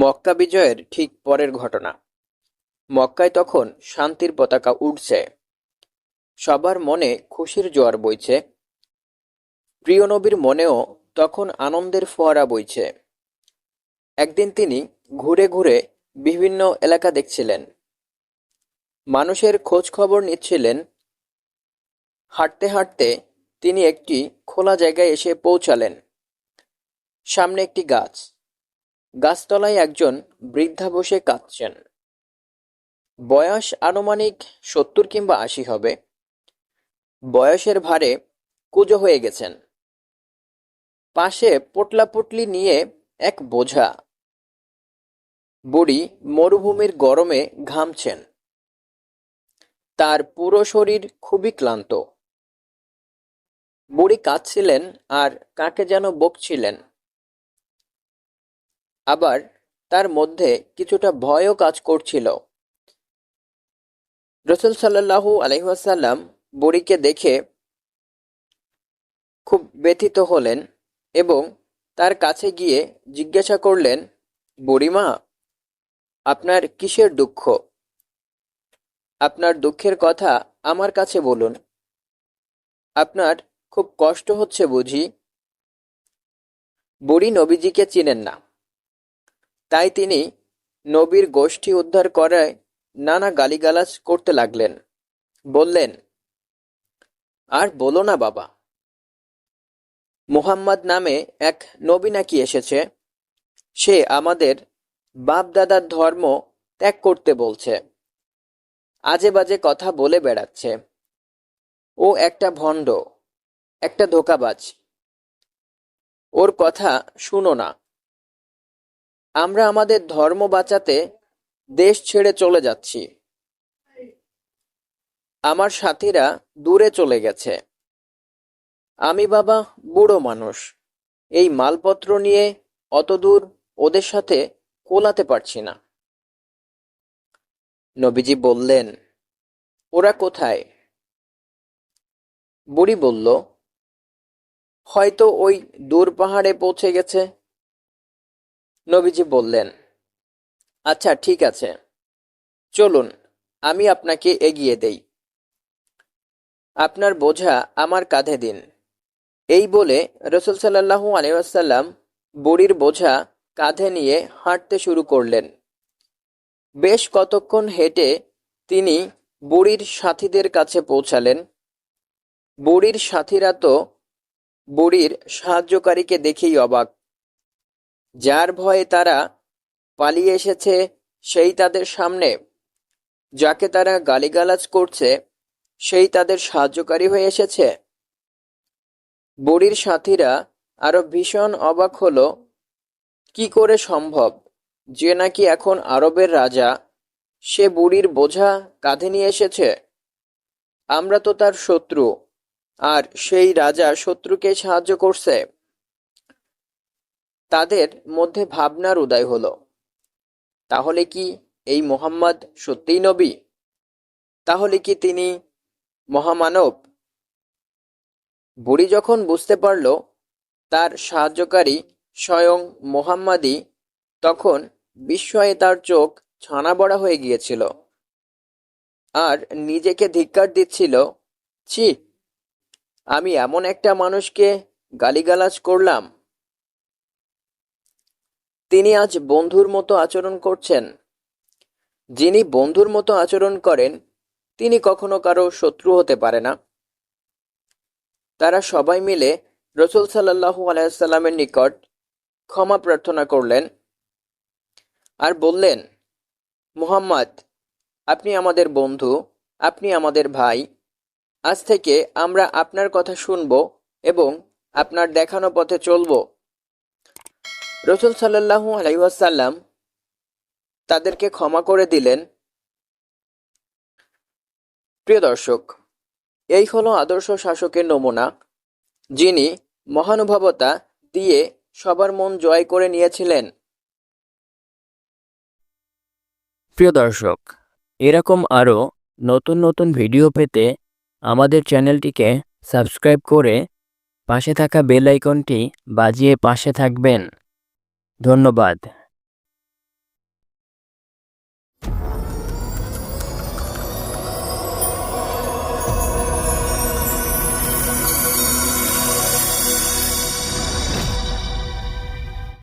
মক্কা বিজয়ের ঠিক পরের ঘটনা। মক্কায় তখন শান্তির পতাকা উঠছে সবার মনে খুশির জোয়ার বইছে। প্রিয় নবীর মনেও তখন আনন্দের ফোয়ারা বইছে। একদিন তিনি ঘুরে ঘুরে বিভিন্ন এলাকা দেখছিলেন। মানুষের খোঁজ খবর নিচ্ছিলেন। হাঁটতে হাঁটতে তিনি একটি খোলা জায়গায় এসে পৌঁছালেন। সামনে একটি গাছ। গাছতলায় একজন বৃদ্ধা বসে কাঁদছেন। বয়স আনুমানিক সত্তর কিংবা আশি হবে। বয়সের ভারে কুজো হয়ে গেছেন। পাশে পোটলাপুটলি নিয়ে এক বোঝা। বুড়ি মরুভূমির গরমে ঘামছেন। তার পুরো শরীর খুবই ক্লান্ত। বুড়ি কাঁদছিলেন আর কাকে যেন বকছিলেন। আবার তার মধ্যে কিছুটা ভয়ও কাজ করছিল। রসুল সাল্লাহু আলহাসাল্লাম বুড়িকে দেখে খুব ব্যথিত হলেন এবং তার কাছে গিয়ে জিজ্ঞাসা করলেন, বুড়িমা, আপনার কিসের দুঃখ? আপনার দুঃখের কথা আমার কাছে বলুন। আপনার খুব কষ্ট হচ্ছে বুঝি। বুড়ি নবীজিকে চিনেন না। তাই তিনি নবীর গোষ্ঠী উদ্ধার করায় নানা গালিগালাজ করতে লাগলেন। বললেন, আর বলো না বাবা, মুহাম্মদ নামে এক নবী নাকি এসেছে? সে আমাদের বাপ দাদার ধর্ম ত্যাগ করতে বলছে। আজে বাজে কথা বলে বেড়াচ্ছে। ও একটা ভণ্ড, একটা ধোকাবাজ। ওর কথা শুনো না। আমরা আমাদের ধর্ম বাঁচাতে দেশ ছেড়ে চলে যাচ্ছি। আমার সাথীরা দূরে চলে গেছে। আমি বাবা বুড়ো মানুষ। এই মালপত্র নিয়ে অত দূর ওদের সাথে কোলাতে পারছি না। নবীজি বললেন, ওরা কোথায়? বুড়ি বলল, হয়তো ওই দূর পাহাড়ে পৌঁছে গেছে। নবীজি বললেন আচ্ছা ঠিক আছে। চলুন, আমি আপনাকে এগিয়ে দেই। আপনার বোঝা আমার কাঁধে দিন। এই বলে রসুল সাল্লাহু আলিয়াসাল্লাম বুড়ির বোঝা কাঁধে নিয়ে হাঁটতে শুরু করলেন। বেশ কতক্ষণ হেঁটে তিনি বুড়ির সাথীদের কাছে পৌঁছালেন। বুড়ির সাথীরা তো বুড়ির সাহায্যকারীকে দেখেই অবাক। যার ভয়ে তারা পালিয়ে এসেছে, সেই তাদের সামনে। যাকে তারা গালিগালাজ করছে, সেই তাদের সাহায্যকারী হয়ে এসেছে। বুড়ির সাথীরা আরও ভীষণ অবাক হলো, কি করে সম্ভব? যে নাকি এখন আরবের রাজা, সে বুড়ির বোঝা কাঁধে নিয়ে এসেছে। আমরা তো তার শত্রু, আর সেই রাজা শত্রুকে সাহায্য করছে। তাদের মধ্যে ভাবনার উদয় হল। তাহলে কি এই মোহাম্মদ সত্যিই নবী? তাহলে কি তিনি মহামানব? বুড়ি যখন বুঝতে পারল তার সাহায্যকারী স্বয়ং মোহাম্মদই, তখন বিস্ময়ে তার চোখ ছানা বড়া হয়ে গিয়েছিল। আর নিজেকে ধিক্কার দিচ্ছিল, ছি, আমি এমন একটা মানুষকে গালিগালাজ করলাম তিনি আজ বন্ধুর মতো আচরণ করছেন। যিনি বন্ধুর মতো আচরণ করেন, তিনি কখনো কারও শত্রু হতে পারে না। তারা সবাই মিলে রসুল সাল্লাহু আলাইসাল্লামের নিকট ক্ষমা প্রার্থনা করলেন আর বললেন, মুহাম্মদ, আপনি আমাদের বন্ধু, আপনি আমাদের ভাই। আজ থেকে আমরা আপনার কথা শুনব এবং আপনার দেখানো পথে চলব। রসুল সাল্লাহু আলাইসাল্লাম তাদেরকে ক্ষমা করে দিলেন। প্রিয় দর্শক, এই হলো আদর্শ শাসকের নমুনা, যিনি মহানুভবতা দিয়ে সবার মন জয় করে নিয়েছিলেন। প্রিয় দর্শক, এরকম আরও নতুন নতুন ভিডিও পেতে আমাদের চ্যানেলটিকে সাবস্ক্রাইব করে পাশে থাকা বেল আইকনটি বাজিয়ে পাশে থাকবেন। ধন্যবাদ।